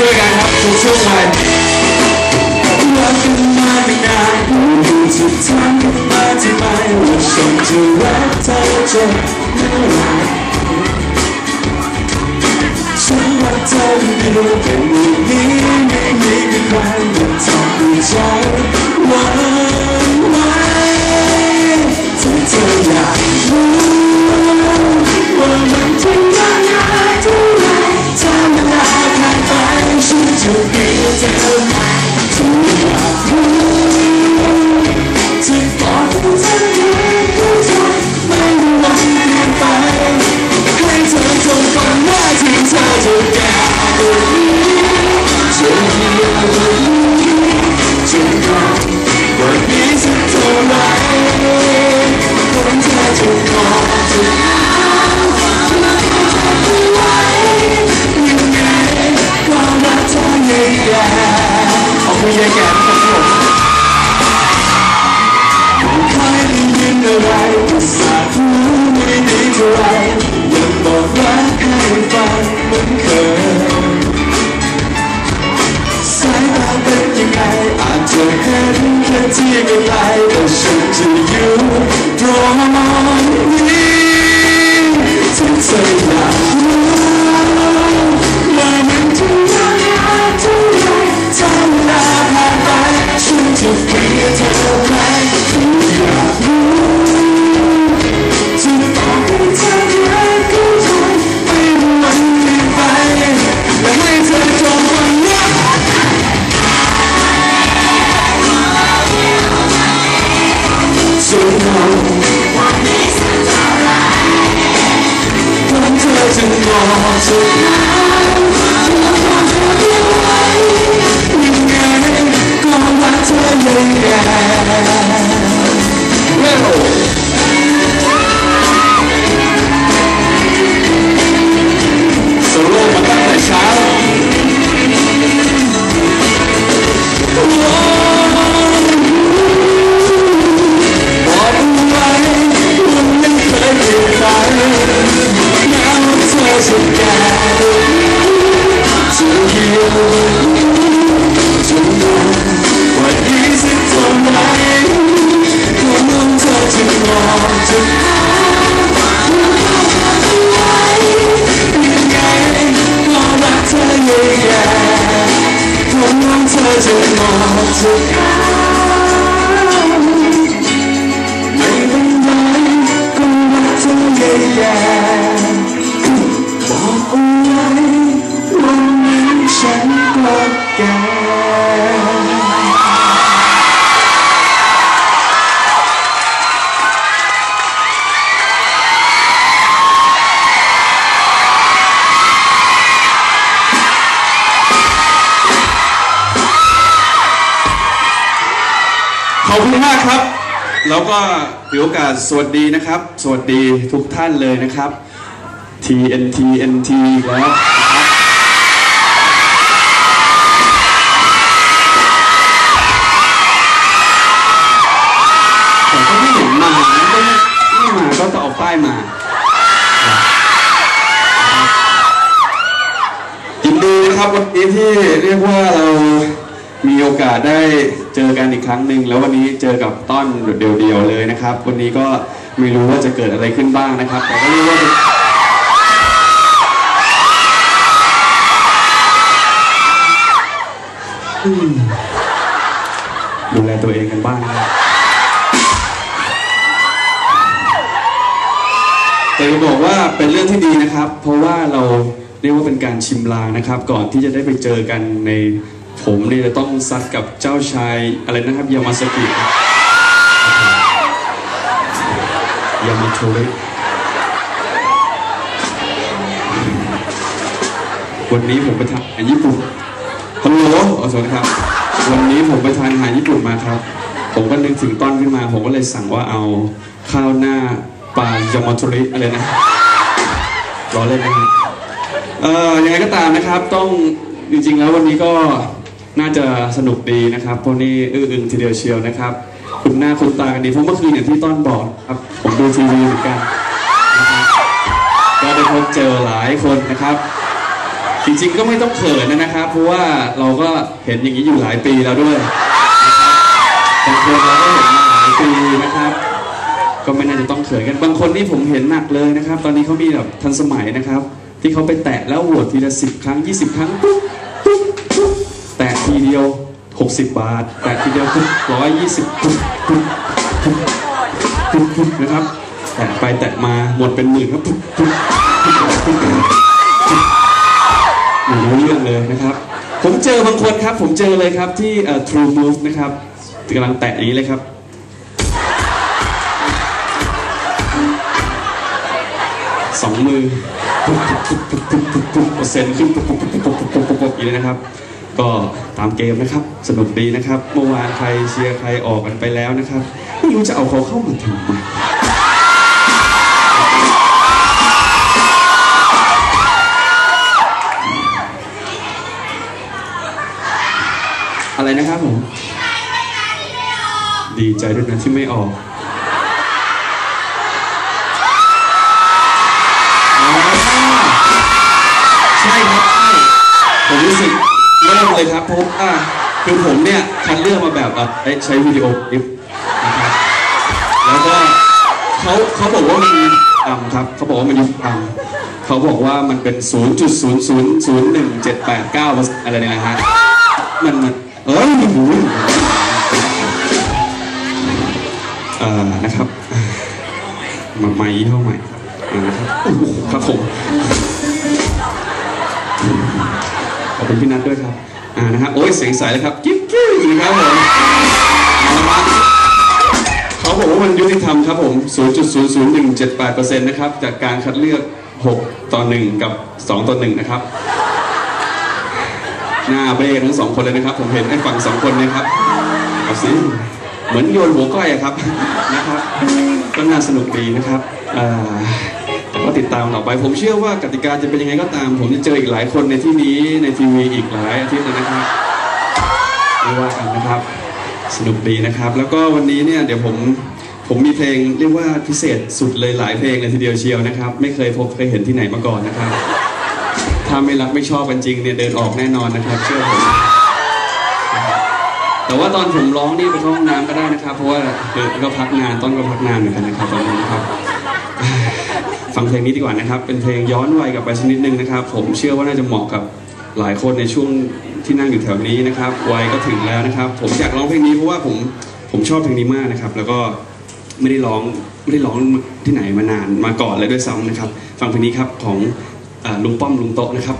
ช่วยกันครับทุกช่วงวัยรักกันมาไม่นานรู้สุดท้ายมาที่ไม่ว่าฉันจะรักเธอจนเมื่อไหร่ฉันรักเธอไม่รู้เป็นอย่างนี้ ฉันจะ ขอบคุณยายแก่ทุกคนผมเคยได้ยินอะไรภาษารู้ไม่ดีเท่าไรยังบอกรักให้ฟังเหมือนเคยสายตาเป็นยังไงอาจจะเห็นแค่ที่ไกลแต่ฉันจะอยู่ตรงนี้ที่เธออยากรู้ว่า อยั ขอบคุณมากครับ แล้วก็ถือโอกาสสวัสดีนะครับ สวัสดีทุกท่านเลยนะครับ TNT NT กแล้วนแต่ก็ไม่เห็นมาไม่ไม่มาก็ต้องเอาป้ายมายินดีนะครับวันนี้ที่เรียกว่าเรามีโอกาสได้ เจอกันอีกครั้งหนึ่งแล้ววันนี้เจอกับต้อนเดียวๆเลยนะครับ วันนี้ก็ไม่รู้ว่าจะเกิดอะไรขึ้นบ้างนะครับ แต่ก็เรียกว่าเป็นดูแลตัวเองกันบ้างนะครับแต่จะบอกว่าเป็นเรื่องที่ดีนะครับ เพราะว่าเราเรียกว่าเป็นการชิมลางนะครับ ก่อนที่จะได้ไปเจอกันใน ผมเนี่ยจะต้องซัดกับเจ้าชายอะไรนะครับยามาสกิยามาโทริวันนี้ผมไปทานอาหารญี่ปุ่นฮัลโหลอสวัสดีครับ วันนี้ผมไปทานอาหารญี่ปุ่นมาครับ ผมก็นึกถึงต้นขึ้นมา ผมก็เลยสั่งว่าเอาข้าวหน้าปลายามาโทริอะไรนะรอเล่นนะครับเอ่อยังไงก็ตามนะครับต้องจริงๆแล้ววันนี้ก็ น่าจะสนุกดีนะครับเพราะนี่อื้ออึงทีเดียวเชียวนะครับ คุณหน้าคุณตากันดีเพราะเมื่อคืนอย่างที่ต้นบอกครับผมดูทีวีเหมือนกันนะครับก็ได้พบเจอหลายคนนะครับ จริงๆก็ไม่ต้องเขินนะครับ เพราะว่าเราก็เห็นอย่างนี้อยู่หลายปีแล้วด้วยนะครับบางคนเราก็เห็นมาหลายปีนะครับ ก็ไม่น่าจะต้องเขินกันบางคนนี่ผมเห็นหนักเลยนะครับ ตอนนี้เขามีแบบทันสมัยนะครับ ที่เขาไปแตะแล้วโหวตทีละสิบครั้ง 20 ครั้งปุ๊บ แตะทีเดียว 60 บาท แตะทีเดียวปุ๊บร้อยยี่สิบปุ๊บปุ๊บปุ๊บปุ๊บปุ๊บนะครับ แตะไปแตะมาหมดเป็นหมื่นครับปุ๊บปุ๊บปุ๊บปุ๊บปุ๊บไม่รู้เรื่องเลยนะครับ ผมเจอบางคนครับ ผมเจอเลยครับที่ True Move นะครับกำลังแตะอย่างนี้เลยครับสองมือปุ๊บปุ๊บปุ๊บปุ๊บปุ๊บปุ๊บเปอร์เซ็นต์ขึ้นปุ๊บปุ๊บปุ๊บปุ๊บปุ๊บปุ๊บปุ๊บอย่างนี้นะครับ ก็ตามเกมนะครับ สนุกดีนะครับ เมื่อวานใครเชียร์ใครออกกันไปแล้วนะครับ ไม่รู้จะเอาเขาเข้ามาทำไมอะไรนะครับผมดีใจด้วยนะที่ไม่ออกใช่ครับใช่ผมรู้สึก เลยครับเพราะว่าคือผมเนี่ยคัดเลือกมาแบบว่าเอ้ยใช้วิดีโอคลิปนะครับแล้วก็เขาเขาบอกว่ามันต่ำครับเขาบอกว่ามันยุบต่ำเขาบอกว่ามันเป็น 0.0001789อะไรเนี่ยนะฮะมันมันเอ้ยโอ้ยเอ่อนะครับมาไม้ยี่ห้อใหม่ครับอ่านะครับโอ้โหครับผมขอบคุณพี่นัทด้วยครับ อ่านะฮะโอ้ยเสียงใสเลยครับกิ๊บกิ๊บนะครับผมเอาละครับเขาบอกว่ามันยุติธรรมครับผม 0.00178%นะครับจากการคัดเลือก 6 ต่อ 1 กับ 2 ต่อ 1 นะครับ หน้าเบ้ทั้งสองคนเลยนะครับ ผมเห็นไอ้ฝั่งสองคนนะครับเอาสิเหมือนโยนหัวก้อยอะครับนะครับก็น่าสนุกดีนะครับอ่า ก็ติดตามต่อไป ผมเชื่อว่ากติกาจะเป็นยังไงก็ตาม ผมจะเจออีกหลายคนในที่นี้ในทีวีอีกหลายอาทิตย์เลยนะครับไม่ว่ากันนะครับ สนุกดีนะครับ แล้วก็วันนี้เนี่ยเดี๋ยวผมผมมีเพลงเรียกว่าพิเศษสุดเลยหลายเพลงเลยทีเดียวเชียวนะครับ ไม่เคยพบเคยเห็นที่ไหนมาก่อนนะครับ ถ้าไม่รักไม่ชอบกันจริงเนี่ยเดินออกแน่นอนนะครับเชื่อผมแต่ว่าตอนผมร้องนี่ไปเข้าห้องน้ำก็ได้นะครับ เพราะว่าคือก็พักงานต้นก็พักงานเหมือนกันนะครับตอนนี้นะครับ ฟังเพลงนี้ดีกว่านะครับ เป็นเพลงย้อนวัยกลับไปสักนิดนึงนะครับ ผมเชื่อว่าน่าจะเหมาะกับหลายคนในช่วงที่นั่งอยู่แถวนี้นะครับ วัยก็ถึงแล้วนะครับ ผมอยากร้องเพลงนี้เพราะว่าผมผมชอบเพลงนี้มากนะครับ แล้วก็ไม่ได้ร้องไม่ได้ร้องที่ไหนมานานมาก่อนเลยด้วยซ้ำนะครับ ฟังเพลงนี้ครับของอลุงป้อมลุงโตะนะครับ